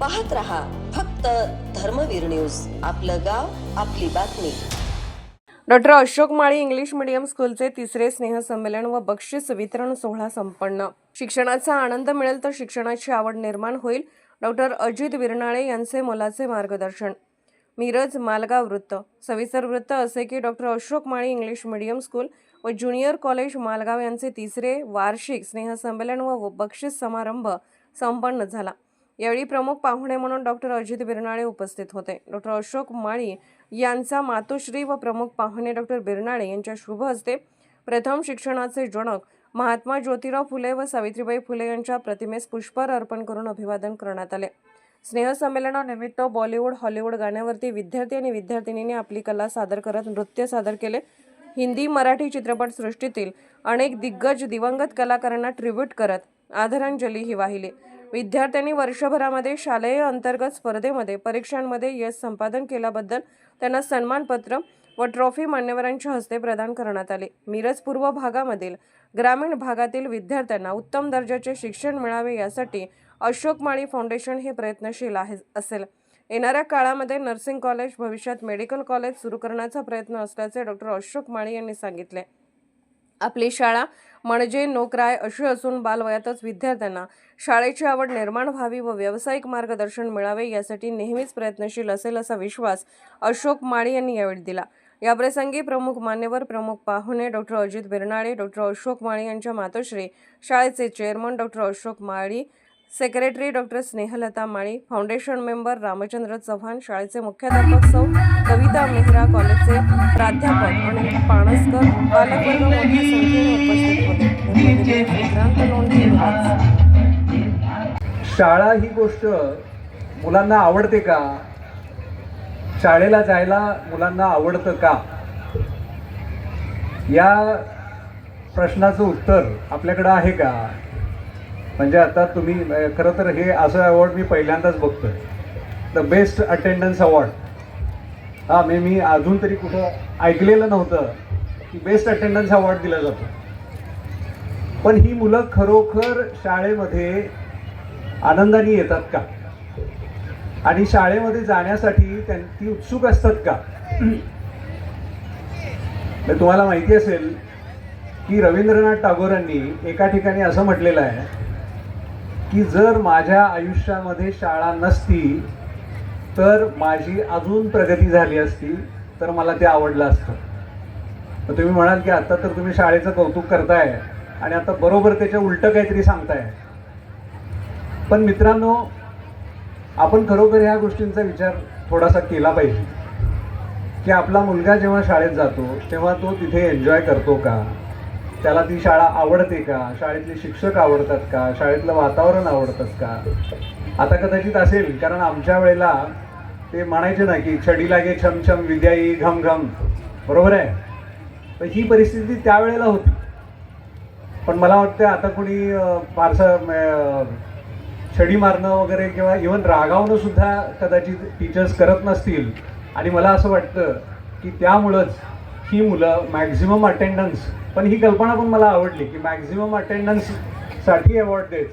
पाहत रहा फक्त धर्मवीर न्यूज. आपलं गाव आपली बातमी. Doctor Ashok Mali English medium स्कूलचे तिसरे स्नेहसंमेलन व बक्षीस वितरण सोहळा संपन्न. शिक्षणाचा आनंद मिळेल तर शिक्षणाची आवड निर्माण होईल. डॉक्टर अजित विरनाळे यांचे मोलाचे मार्गदर्शन. मिरज मालगाव वृत्त. सविस्तर वृत्त असे की doctor Ashok Mali English medium school व ज्युनियर कॉलेज मालगाव यांचे तिसरे वार्षिक स्नेहसंमेलन व बक्षीस समारंभ संपन्न झाला. यावेळी प्रमुख पाहुणे म्हणून डॉक्टर अजित बिरनाळे उपस्थित होते. डॉक्टर अशोक माळी यांचा मातोश्री व प्रमुख पाहुणे डॉक्टर बिरनाळे यांच्या शुभ हस्ते प्रथम शिक्षणाचे जनक महात्मा ज्योतिराव फुले व सावित्रीबाई फुले यांच्या प्रतिमेस पुष्पहार अर्पण करून अभिवादन करण्यात आले. स्नेहसंमेलनानिमित्त बॉलिवूड हॉलिवूड गाण्यावरती विद्यार्थी आणि विद्यार्थिनींनी आपली कला सादर करत नृत्य सादर केले. हिंदी मराठी चित्रपटसृष्टीतील अनेक दिग्गज दिवंगत कलाकारांना ट्रिब्यूट करत आदरांजलीही वाहिली. विद्यार्थ्यांनी वर्षभरामध्ये शालेय अंतर्गत स्पर्धेमध्ये परीक्षांमध्ये यश संपादन केल्याबद्दल त्यांना सन्मानपत्र व ट्रॉफी मान्यवरांच्या हस्ते प्रदान करण्यात आले. मिरज पूर्व भागामधील ग्रामीण भागातील विद्यार्थ्यांना उत्तम दर्जाचे शिक्षण मिळावे यासाठी अशोक माळी फाउंडेशन हे प्रयत्नशील आहे असेल. येणाऱ्या काळामध्ये नर्सिंग कॉलेज भविष्यात मेडिकल कॉलेज सुरू करण्याचा प्रयत्न असल्याचे डॉक्टर अशोक माळी यांनी सांगितले. आपली शाळा म्हणजे नोकराय अशी असून बालवयातच विद्यार्थ्यांना शाळेची आवड निर्माण व्हावी व व्यावसायिक मार्गदर्शन मिळावे यासाठी नेहमीच प्रयत्नशील असेल असा विश्वास अशोक माळी यांनी यावेळी दिला. याप्रसंगी प्रमुख मान्यवर प्रमुख पाहुणे डॉक्टर अजित बिरनाळे डॉक्टर अशोक माळी यांच्या मातोश्री शाळेचे chairman doctor Ashok Mali secretary doctor Snehalata Mali foundation member Ramchandra Chavan शाळेचे मुख्याध्यापक सौ कविता मेहरा कॉलेजचे प्राध्यापक आणि पाणसकर पालकवर्ग मोठ्या संख्येने उपस्थित होते. शाळा ही गोष्ट मुलांना आवडते का? शाळेला जायला मुलांना आवडतं का? या प्रश्नाचं उत्तर आपल्याकडं आहे का? म्हणजे आता तुम्ही खरं तर हे असं अवॉर्ड मी पहिल्यांदाच बघतोय. द बेस्ट अटेंडन्स अवॉर्ड हा मी मी अजून तरी कुठं ऐकलेलं नव्हतं की बेस्ट अटेंडन्स अवॉर्ड दिला जातो. पण ही मुलं खरोखर शाळेमध्ये आनंदाने येतात का? आणि शाळेमध्ये जाण्यासाठी त्यां ती उत्सुक असतात का? तुम्हाला माहिती असेल की रवींद्रनाथ टागोरांनी एका ठिकाणी असं म्हटलेलं आहे की जर माझ्या आयुष्यामध्ये शाळा नसती तर माझी अजून प्रगती झाली असती तर मला ते आवडलं असतं. तर तुम्ही म्हणाल की आता तर तुम्ही शाळेचं कौतुक करताय आणि आता बरोबर त्याच्या उलटं काहीतरी सांगताय. पण मित्रांनो आपण खरोखर ह्या गोष्टींचा विचार थोडासा केला पाहिजे. की आपला मुलगा जेव्हा शाळेत जातो तेव्हा तो तिथे एन्जॉय करतो का? त्याला ती शाळा आवडते का? शाळेतले शिक्षक आवडतात का? शाळेतलं वातावरण आवडतात का? आता कदाचित असेल कारण आमच्या वेळेला ते म्हणायचे ना की छडी लागे छम छम विद्याई घम घम. बरोबर आहे? तर ही परिस्थिती त्यावेळेला होती. पण मला वाटतं आता कोणी फारसं छडी मारणं वगैरे किंवा इवन रागावणं सुद्धा कदाचित टीचर्स करत नसतील. आणि मला असं वाटतं की त्यामुळंच ही मुलं मॅक्झिमम अटेंडन्स पण ही कल्पना पण मला आवडली की मॅक्झिमम अटेंडन्ससाठी अवॉर्ड देत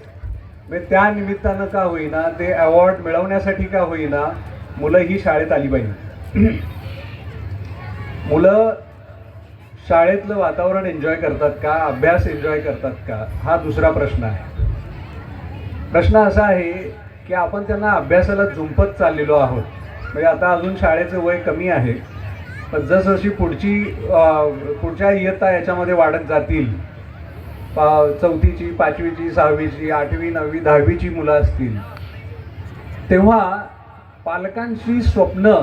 म्हणजे त्या निमित्तानं का होईना ते अवॉर्ड मिळवण्यासाठी का होईना मुलं ही शाळेत आली पाहिजे. मुलं शाळेतलं वातावरण एन्जॉय करतात का अभ्यास एन्जॉय करतात का हा दुसरा प्रश्न आहे. प्रश्न असा आहे की आपण त्यांना अभ्यासाला झुंपत चाललेलो आहोत. म्हणजे आता अजून शाळेचं वय कमी आहे. जसजशी पुढची पुढच्या इयत्ता याच्यामध्ये वाढत जातील पा चौथीची पाचवीची सहावीची आठवी नववी दहावीची मुलं असतील तेव्हा पालकांची स्वप्न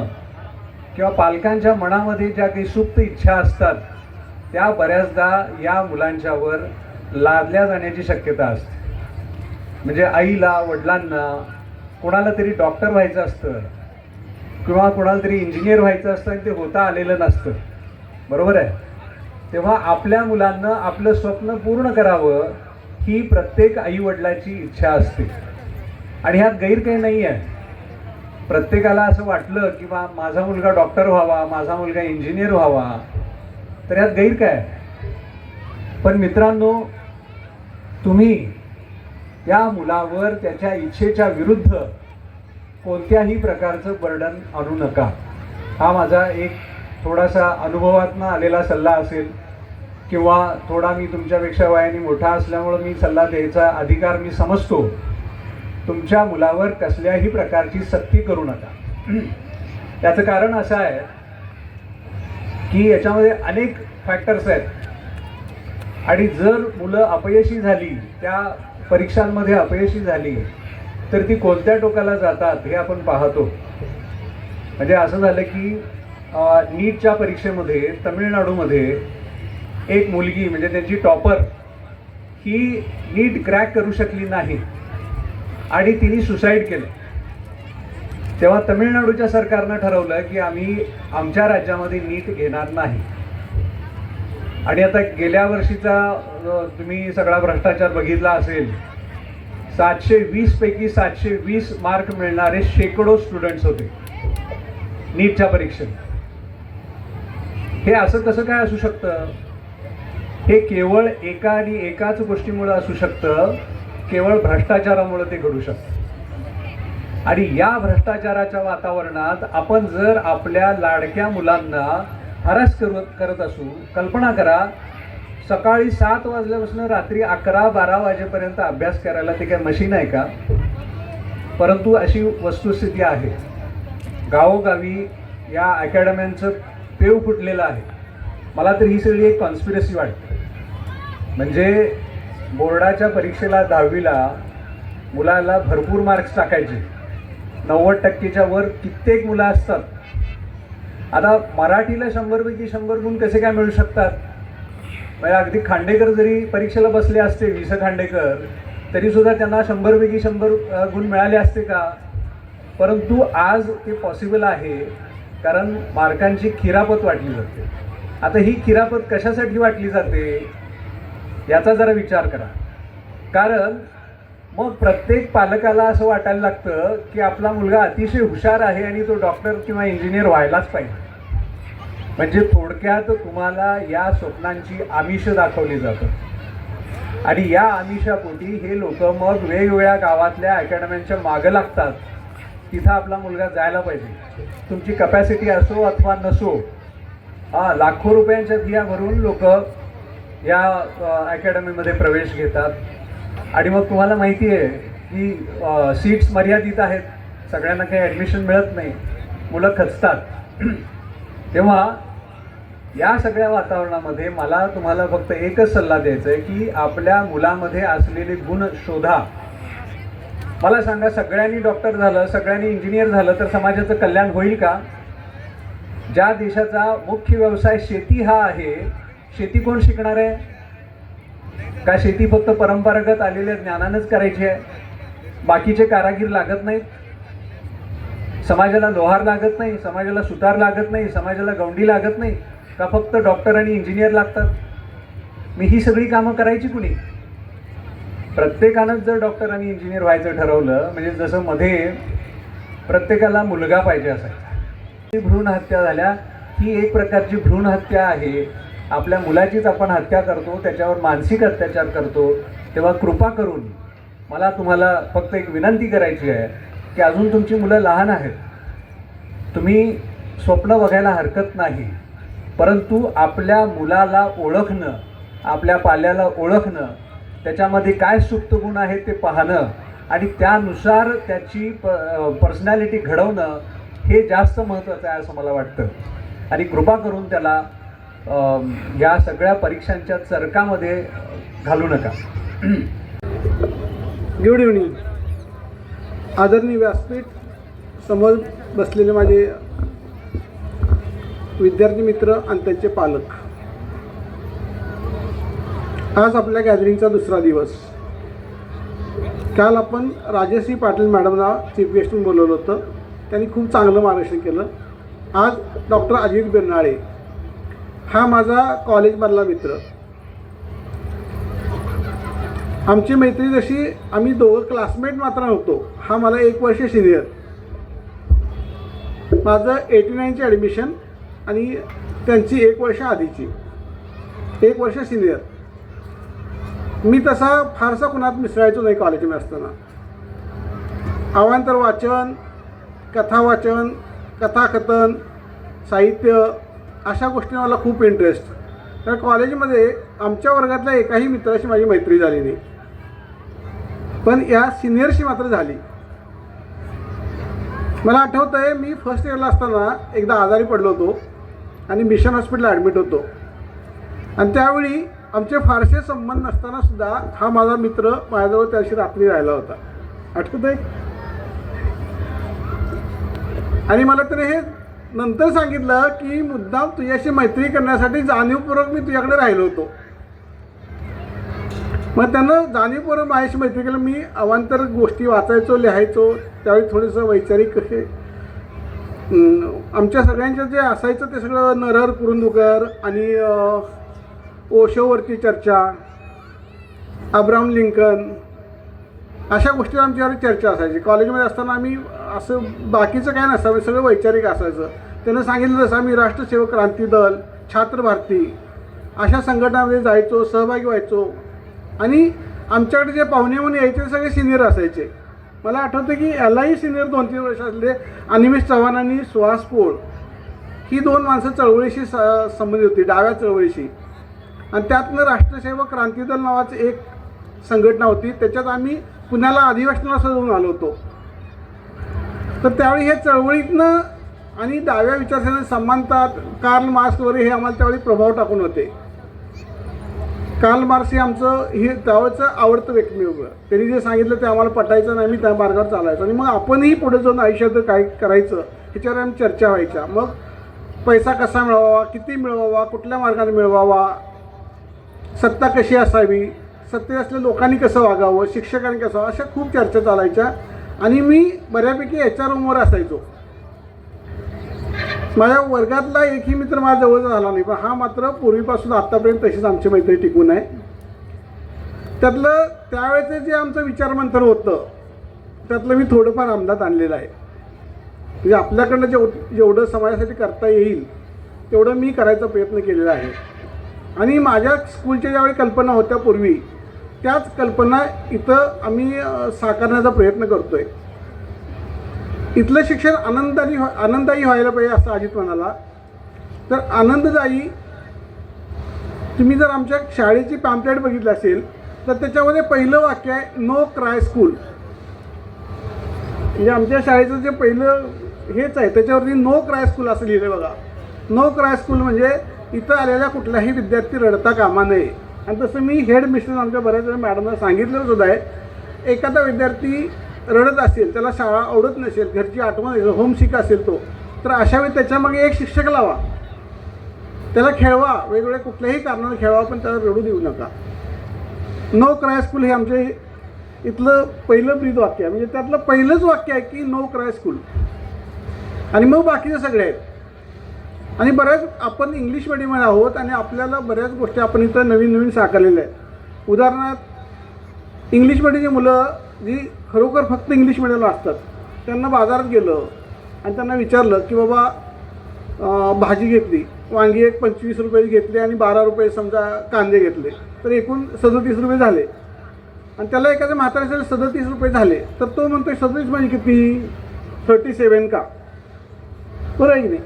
किंवा पालकांच्या मनामध्ये ज्या काही सुप्त इच्छा असतात त्या बऱ्याचदा या मुलांच्यावर लादल्या जाण्याची शक्यता असते. म्हणजे आईला वडिलांना कोणाला तरी डॉक्टर व्हायचं असतं किंवा कोणाला तरी इंजिनियर व्हायचं असतं आणि ते होता आलेलं नसतं. बरोबर आहे? तेव्हा आपल्या मुलांना आपलं स्वप्न पूर्ण करावं ही प्रत्येक आईवडिलाची इच्छा असते. आणि ह्यात गैर काही नाही आहे प्रत्येकाला असं वाटलं की बा माझा मुलगा डॉक्टर व्हावा माझा मुलगा इंजिनियर व्हावा तर ह्यात गैर काय पण मित्रांनो तुम्ही या मुलावर त्याच्या इच्छेच्या विरुद्ध कोणत्याही प्रकारचं बर्डन आणू नका. हा माझा एक थोडासा अनुभवातनं आलेला सल्ला असेल किंवा थोडा मी तुमच्यापेक्षा वयाने मोठा असल्यामुळं मी सल्ला द्यायचा अधिकार मी समजतो. तुमच्या मुलावर कसल्याही प्रकारची सक्ती करू नका. त्याचं कारण असं आहे की याच्यामध्ये अनेक फॅक्टर्स आहेत. आणि जर मुलं अपयशी झाली त्या परीक्षांमध्ये अपयशी झाली तर ती कोणत्या टोकाला जातात हे आपण पाहतो. म्हणजे असं झालं की नीटच्या परीक्षेमध्ये तमिळनाडूमध्ये एक मुलगी म्हणजे त्यांची टॉपर ही नीट क्रॅक करू शकली नाही आणि तिने सुसाईड केलं. तेव्हा तमिळनाडूच्या सरकारनं ठरवलं की आम्ही आमच्या राज्यामध्ये नीट घेणार नाही. आणि आता गेल्या वर्षीचा तुम्ही सगळा भ्रष्टाचार बघितला असेल सातशे वीस पैकी सातशे वीस मार्क मिळणारे शेकडो स्टुडंट्स होते. नीटच्या परीक्षेत. हे असं कसं काय असू शकतं? हे केवळ एका आणि एकाच गोष्टीमुळं असू शकतं. केवळ भ्रष्टाचारामुळे ते घडू शकतं. आणि या भ्रष्टाचाराच्या वातावरणात आपण जर आपल्या लाडक्या मुलांना हरास करत करत असू कल्पना करा सकाळी सात वाजल्यापासून रात्री अकरा बारा वाजेपर्यंत अभ्यास करायला ते काय मशीन आहे का? परंतु अशी वस्तुस्थिती आहे. गावोगावी या अकॅडम्यांचं पेव फुटलेलं आहे. मला तर ही सगळी एक कॉन्स्पिरसी वाटते. म्हणजे बोर्डाच्या परीक्षेला दहावीला मुलाला भरपूर मार्क्स टाकायचे. नव्वद टक्केच्या वर कित्येक मुलं असतात. आता मराठीला शंभरपैकी शंभर गुण कसे काय मिळू शकतात? म्हणजे अगदी खांडेकर जरी परीक्षेला बसले असते वि स खांडेकर तरी सुद्धा त्यांना शंभरपैकी शंभर गुण मिळाले असते का? परंतु आज ते पॉसिबल आहे कारण मार्कांची खिरापत वाटली जाते. आता ही खिरापत कशासाठी वाटली जाते? याचा जरा विचार करा. कारण मग प्रत्येक पालकाला असं वाटायला लागतं की आपला मुलगा अतिशय हुशार आहे आणि तो डॉक्टर किंवा इंजिनियर व्हायलाच पाहिजे. म्हणजे थोडक्यात तुम्हाला या स्वप्नांची आमिष दाखवली जातात आणि या आमिषापोटी हे लोक मग वेगवेगळ्या गावातल्या अकॅडम्यांच्या मागं लागतात. तिथं आपला मुलगा जायला पाहिजे. तुमची कपॅसिटी असो अथवा नसो हा लाखो रुपयांच्या फिया भरून लोक या अकॅडमीमध्ये प्रवेश घेतात. आणि मग तुम्हाला माहिती आहे की सीट्स मर्यादित आहेत. सगळ्यांना काही ॲडमिशन मिळत नाही. मुलं खचतात. तेव्हा या सगळ्या वातावरणामध्ये मला तुम्हाला फक्त एकच सल्ला द्यायचा आहे की आपल्या मुलामध्ये असलेले गुण शोधा. मला सांगा सगळ्यांनी डॉक्टर झालं सगळ्यांनी इंजिनियर झालं तर समाजाचं कल्याण होईल का? ज्या देशाचा मुख्य व्यवसाय शेती हा आहे शेती कोण शिकणार आहे? का शेती फक्त परंपरागत आलेल्या ज्ञानानंच करायची आहे? बाकीचे कारागीर लागत नाहीत? समाजाला लोहार लागत नाही समाजाला सुतार लागत नाही समाजाला गवंडी लागत नाही का फक्त डॉक्टर आणि इंजिनियर लागतात? मी ही सगळी कामं करायची कुणी? प्रत्येकानंच जर डॉक्टर आणि इंजिनियर व्हायचं ठरवलं म्हणजे जसं मध्ये प्रत्येकाला मुलगा पाहिजे असायचा. भ्रूण हत्या झाल्या ही एक प्रकारची भ्रूण हत्या आहे. आपल्या मुलाचीच आपण हत्या करतो त्याच्यावर मानसिक अत्याचार करतो तेव्हा कृपा करून मला तुम्हाला फक्त एक विनंती करायची आहे की अजून तुमची मुलं लहान आहेत. तुम्ही स्वप्न बघायला हरकत नाही. परंतु आपल्या मुलाला ओळखणं आपल्या पाल्याला ओळखणं त्याच्यामध्ये काय सुप्त गुण आहे ते पाहणं आणि त्यानुसार त्याची प पर्सनॅलिटी घडवणं हे जास्त महत्त्वाचं आहे असं मला वाटतं. आणि कृपा करून त्याला या सगळ्या परीक्षांच्या चरकामध्ये घालू नका. गुड इव्हनिंग आदरणीय व्यासपीठ समोर बसलेले माझे विद्यार्थी मित्र आणि त्यांचे पालक. आज आपल्या गॅदरिंगचा दुसरा दिवस. काल आपण राजश्री पाटील मॅडमला चीफ गेस्ट बोलवलं होतं. त्यांनी खूप चांगलं मार्गदर्शन केलं. आज डॉक्टर अजित बिरनाळे हा माझा कॉलेजमधला मित्र. आमची मैत्री जशी आम्ही दोघं क्लासमेट मात्र नव्हतो हा मला एक वर्ष सिनियर माझं एटी नाईनची ॲडमिशन आणि त्यांची एक वर्ष आधीची. एक वर्ष सिनियर मी तसा फारसा कुणात मिसळायचो नाही कॉलेजमध्ये असताना. अवांतर वाचन कथावाचन कथाकथन साहित्य अशा गोष्टी मला खूप इंटरेस्ट तर कॉलेजमध्ये आमच्या वर्गातल्या एकाही मित्राशी माझी मैत्री झाली नाही. पण या सिनियरशी मात्र झाली. मला आठवतं आहे मी फर्स्ट इयरला असताना एकदा आजारी पडलो होतो आणि मिशन हॉस्पिटलला ॲडमिट होतो. आणि त्यावेळी आमचे फारसे संबंध नसताना सुद्धा हा माझा मित्र माझ्याजवळ त्याशी रात्री राहिला होता. आठवत आहे आणि मला त्याने हे नंतर सांगितलं की मुद्दाम तुझ्याशी मैत्री करण्यासाठी जाणीवपूर्वक मी तुझ्याकडे राहिलो होतो. मग त्यांना जाणीवपूर्वक माझ्याशी मैत्री केलं मी अवांतर गोष्टी वाचायचो लिहायचो त्यावेळी थोडंसं वैचारिक हे आमच्या सगळ्यांचं जे असायचं ते सगळं नरहर कुरुंदकर आणि ओशोवरती चर्चा अब्राहम लिंकन अशा गोष्टीवर आमच्यावर चर्चा असायची. कॉलेजमध्ये असताना आम्ही असं बाकीचं काय नसावं सगळं वैचारिक असायचं. त्यानं सांगितलं जसं आम्ही राष्ट्रसेवक क्रांती दल छात्र भारती अशा संघटनामध्ये जायचो सहभागी व्हायचो. आणि आमच्याकडे जे पाहुणे म्हणून यायचे सगळे सिनियर असायचे. मला आठवतं की यालाही सिनियर दोन तीन वर्ष असले अनिमेश चव्हाण आणि सुहास पोळ ही दोन माणसं चळवळीशी स संबंधित होती डाव्या चळवळीशी. आणि त्यातनं राष्ट्रसेवक क्रांती दल नावाचं एक संघटना होती त्याच्यात आम्ही पुण्याला अधिवेशनाला सजवून आलो होतो. तर त्यावेळी हे चळवळीतनं आणि डाव्या विचारसरणी समानता कार्ल मास्क वगैरे हे आम्हाला त्यावेळी प्रभाव टाकून होते. काल मार्क्स हे आमचं हे त्यावेळेचं आवडतं व्यक्तिमत्व त्यांनी जे सांगितलं ते आम्हाला पटायचं नाही आम्ही त्या मार्गावर चालायचं. आणि मग आपणही पुढे जाऊन आयुष्यात काय करायचं ह्याच्यावर आम्ही चर्चा व्हायच्या. मग पैसा कसा मिळवावा किती मिळवावा कुठल्या मार्गाने मिळवावा सत्ता कशी असावी सत्तेत असलेल्या लोकांनी कसं वागावं शिक्षकांनी कसं अशा खूप चर्चा चालायच्या. आणि मी बऱ्यापैकी एच आर रूमवर असायचो. माझ्या वर्गातला एकही मित्र माझ्या जवळचा झाला नाही. पण हा मात्र पूर्वीपासून आत्तापर्यंत तशीच आमची मैत्री टिकून आहे. त्यातलं त्यावेळेचं जे आमचं विचारमंथन होतं त्यातलं मी थोडंफार अंमलात आणलेलं आहे. म्हणजे आपल्याकडनं जेव जेवढं समाजासाठी करता येईल तेवढं मी करायचा प्रयत्न केलेला आहे. आणि माझ्या स्कूलच्या ज्यावेळी कल्पना होत्या पूर्वी त्याच कल्पना इथं आम्ही साकारण्याचा प्रयत्न करतो आहे इथलं शिक्षण आनंदाने आनंददायी व्हायला पाहिजे असं अजित म्हणाला. तर आनंददायी तुम्ही जर आमच्या शाळेची पॅम्पलेट बघितलं असेल तर त्याच्यामध्ये पहिलं वाक्य आहे नो क्राय स्कूल म्हणजे आमच्या शाळेचं जे पहिलं हेच आहे त्याच्यावरती नो क्राय स्कूल असं लिहिलं बघा. नो क्राय स्कूल म्हणजे इथं आलेला कुठलाही विद्यार्थी रडता कामा नये. आणि तसं मी हेड मिस्टर आमच्या बऱ्याच वेळा मॅडमला सांगितलं सुद्धा आहे. एखादा विद्यार्थी रडत असेल त्याला शाळा आवडत नसेल घरची आठवण असेल होमसिक असेल तो तर अशा वेळी त्याच्यामागे एक शिक्षक लावा. त्याला खेळवा वेगवेगळ्या कुठल्याही कारणाने खेळवा पण त्याला रडू देऊ नका. नो क्राय स्कूल हे आमचे इथलं पहिलं ब्रीद वाक्य आहे. म्हणजे त्यातलं पहिलंच वाक्य आहे की नो क्राय स्कूल आणि मग बाकीचे सगळे आहेत. आणि बऱ्याच आपण इंग्लिश मिडियममध्ये आहोत आणि आपल्याला बऱ्याच गोष्टी आपण इथं नवीन नवीन साकारलेल्या आहेत. उदाहरणार्थ इंग्लिश मिडियमची मुलं जी खरोखर फक्त इंग्लिश मिडियमला असतात. त्यांना बाजारात गेलं आणि त्यांना विचारलं की बाबा भाजी घेतली वांगी एक पंचवीस रुपये घेतली आणि बारा रुपये समजा कांदे घेतले तर एकूण सदतीस रुपये झाले. आणि त्याला एखाद्या म्हाताऱ्यासाठी सदतीस रुपये झाले तर तो म्हणतो सदतीस म्हणजे किती? थर्टी सेवन का? बरं आहे की नाही.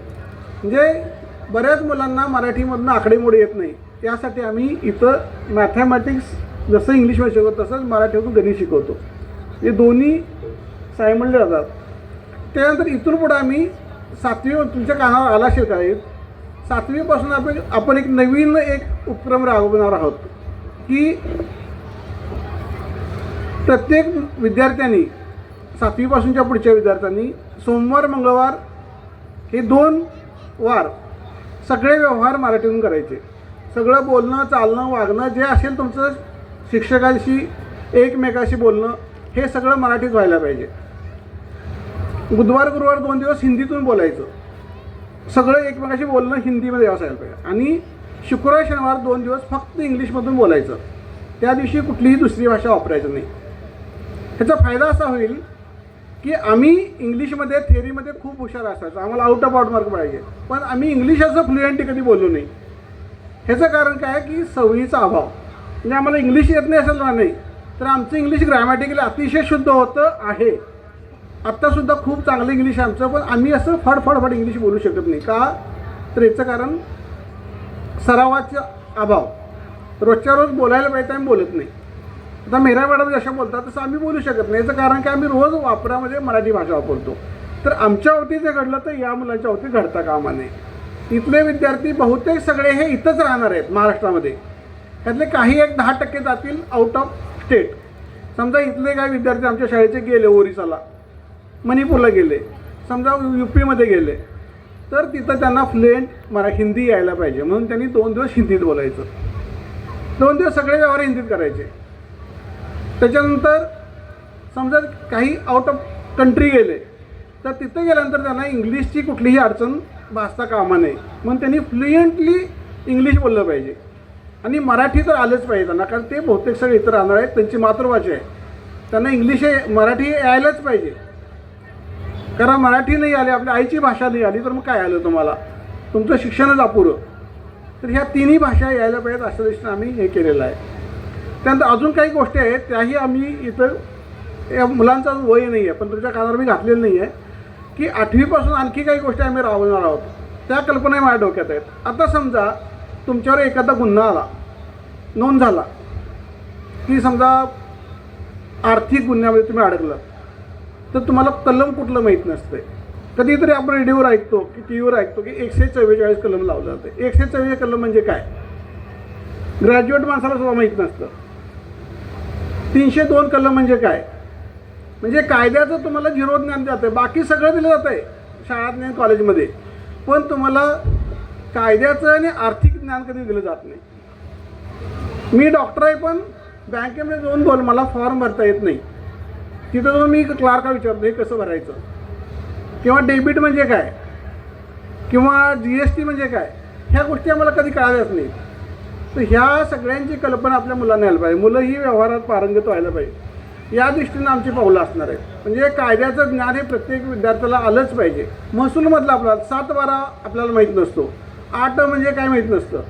म्हणजे बऱ्याच मुलांना मराठीमधनं आकडेमोडी येत नाही. त्यासाठी आम्ही इथं मॅथेमॅटिक्स जसं इंग्लिशमध्ये शिकवतो तसंच मराठीतून गणित शिकवतो. हे दोन्ही सायमंडळ जातात. त्यानंतर इथून पुढं आम्ही सातवी तुमच्या कानावर आला असेल काय सातवीपासून आपण आपण एक नवीन एक उपक्रम राबवणार आहोत की प्रत्येक विद्यार्थ्यांनी सातवीपासूनच्या पुढच्या विद्यार्थ्यांनी सोमवार मंगळवार हे दोन वार सगळे व्यवहार मराठीतून करायचे. सगळं बोलणं चालणं वागणं जे असेल तुमचं शिक्षकांशी एकमेकाशी बोलणं हे सगळं मराठीत व्हायला पाहिजे. बुधवार गुरुवार दोन दिवस हिंदीतून बोलायचं. सगळं एकमेकाशी बोलणं हिंदीमध्ये असायला पाहिजे. आणि शुक्रवार शनिवार दोन दिवस फक्त इंग्लिशमधून बोलायचं. त्या दिवशी कुठलीही दुसरी भाषा वापरायचं नाही. ह्याचा फायदा असा होईल की आम्ही इंग्लिशमध्ये थेअरीमध्ये खूप हुशार असायचो. आम्हाला आउट ऑफ आउट मार्क पाहिजे. पण आम्ही इंग्लिश असं फ्लुएंटली कधी बोलू नाही. ह्याचं कारण काय की सवयीचा अभाव. म्हणजे आम्हाला इंग्लिश येत नाही असं नाही. तर आमचं इंग्लिश ग्रॅमॅटिकली अतिशय शुद्ध होतं आहे. आत्तासुद्धा खूप चांगलं इंग्लिश आमचं पण आम्ही असं फडफडफड फड इंग्लिश बोलू शकत नाही. का? तर याचं कारण सरावाचा अभाव. रोजच्या रोज बोलायला पाहिजे आम्ही बोलत नाही. आता मेरा मॅडम जशा बोलतात तसं आम्ही बोलू शकत नाही. याचं कारण की आम्ही रोज वापरामध्ये मराठी भाषा वापरतो. तर आमच्या वरती जे घडलं तर या मुलांच्या वरती घडता कामा नये इथले विद्यार्थी बहुतेक सगळे हे इथंच राहणार आहेत महाराष्ट्रामध्ये. त्यातले काही एक दहा टक्के जातील आउट ऑफ स्टेट समजा इथले काही विद्यार्थी आमच्या शाळेचे गेले ओरिसाला. मणिपूरला गेले. समजा यू पीमध्ये गेले. तर तिथं त्यांना फ्लुएंट मरा हिंदी यायला पाहिजे. म्हणून त्यांनी दोन दिवस हिंदीत बोलायचं. दोन दिवस सगळे व्यवहार हिंदीत करायचे. त्याच्यानंतर समजा काही आउट ऑफ कंट्री गेले तर तिथे गेल्यानंतर त्यांना इंग्लिशची कुठलीही अडचण भासता कामा नये. म्हणून त्यांनी फ्लुएंटली इंग्लिश बोललं पाहिजे. आणि मराठी तर आलंच पाहिजे त्यांना कारण ते बहुतेक सगळे इथं राहणार आहेत त्यांची मातृभाषा आहे. त्यांना इंग्लिश मराठी यायलाच पाहिजे. कारण मराठी नाही आली आपल्या आईची भाषा नाही आली तर मग काय आलं तुम्हाला? तुमचं शिक्षणच अपुरं. तर ह्या तिन्ही भाषा यायला पाहिजेत अशा दृष्टीने आम्ही हे केलेलं आहे. त्यानंतर अजून काही गोष्टी आहेत त्याही आम्ही इथं या मुलांचा वय नाही आहे पण तुमच्या कानावर मी घातलेलं नाही आहे की आठवीपासून आणखी काही गोष्टी आम्ही राबवणार आहोत. त्या कल्पना माझ्या डोक्यात आहेत. आता समजा तुमच्यावर एखादा गुन्हा आला नोंद झाला. की समजा आर्थिक गुन्ह्यामध्ये तुम्ही अडकलं तर तुम्हाला कलम कुठलं माहीत नसते कधीतरी आपण रेडिओवर ऐकतो की टी व्हीवर ऐकतो की एकशे चव्वेचाळीस कलम लावलं जाते एकशे चव्वेचाळीस कलम म्हणजे काय? ग्रॅज्युएट माणसाला सुद्धा माहीत नसतं. तीनशे दोन कलम म्हणजे काय? म्हणजे कायद्याचं तुम्हाला झिरो ज्ञान जातं बाकी सगळं दिलं जातं आहे शाळात नाही कॉलेजमध्ये. पण तुम्हाला कायद्याचं आणि आर्थिक ज्ञान कधी दिलं जात नाही. मी डॉक्टर आहे पण बँकेमध्ये जाऊन बोल मला फॉर्म भरता येत नाही. तिथं जाऊन मी क्लार्का विचारतो हे कसं भरायचं? किंवा डेबिट म्हणजे काय? किंवा जी एस टी म्हणजे काय? ह्या गोष्टी आम्हाला कधी कळाल्याच नाही तर ह्या सगळ्यांची कल्पना आपल्या मुलांना यायला पाहिजे. मुलं ही व्यवहारात पारंगत व्हायला पाहिजे. या दृष्टीनं आमची पावलं असणार आहेत. म्हणजे कायद्याचं ज्ञान हे प्रत्येक विद्यार्थ्याला आलंच पाहिजे. महसूलमधलं आपला सात बारा आपल्याला माहीत नसतो. आठ म्हणजे काय माहीत नसतं.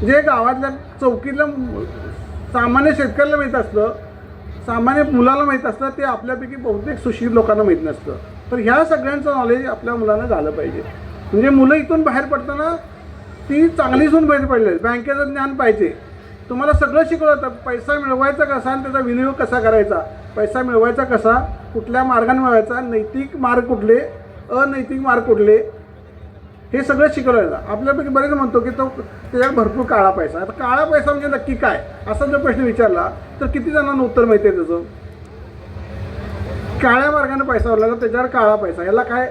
जे गावातल्या चौकीतलं सामान्य शेतकऱ्याला माहीत असतं सामान्य मुलाला माहीत असतं ते आपल्यापैकी बहुतेक सुशील लोकांना माहीत नसतं. तर ह्या सगळ्यांचं नॉलेज आपल्या मुलांना झालं पाहिजे. म्हणजे मुलं इथून बाहेर पडताना ती चांगलीसून बाहेर पडले बँकेचं ज्ञान पाहिजे. तुम्हाला सगळं शिकवलं जातं. पैसा मिळवायचा कसा आणि त्याचा विनियोग कसा करायचा? पैसा मिळवायचा कसा? कुठल्या मार्गाने मिळवायचा? नैतिक मार्ग कुठले? अनैतिक मार्ग कुठले? हे सगळं शिकवलं जातं. आपल्यापैकी बरेच म्हणतो की तो त्याच्यात भरपूर काळा पैसा आता काळा पैसा म्हणजे नक्की काय? असा जर प्रश्न विचारला तर किती जणांना उत्तर माहिती आहे त्याचं? काळ्या मार्गाने पैसा भरला तर त्याच्यावर काळा पैसा याला काय?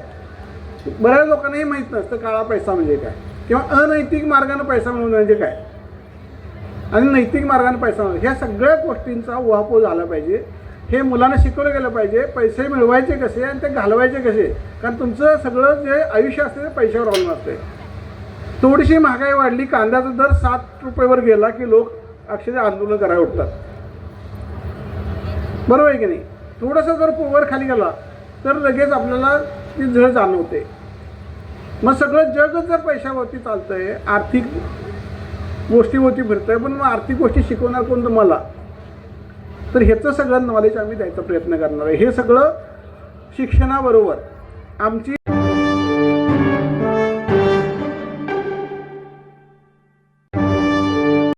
बऱ्याच लोकांनाही माहीत नसतं काळा पैसा म्हणजे काय. किंवा अनैतिक मार्गाने पैसा मिळवणं म्हणजे काय? आणि नैतिक मार्गाने पैसा मिळवणं. ह्या सगळ्या गोष्टींचा उहापोह झाला पाहिजे. हे मुलांना शिकवलं गेलं पाहिजे पैसे मिळवायचे कसे आणि ते घालवायचे कसे? कारण तुमचं सगळं जे आयुष्य असते ते पैशावर अवलंबून असते. थोडीशी महागाई वाढली कांद्याचा दर सात रुपयेवर गेला की लोक अक्षरशः आंदोलन करायला उठतात. बरोबर आहे की नाही? थोडंसं जर वर खाली गेला तर लगेच आपल्याला ती झळ जाणवते. मग सगळं जगच जर पैशावरती चालतंय आर्थिक गोष्टीवरती फिरतंय पण मग आर्थिक गोष्टी शिकवणार कोण तुम्हाला? तर ह्याचं सगळं नॉलेज आम्ही द्यायचा प्रयत्न करणार आहे. हे सगळं शिक्षणाबरोबर आमची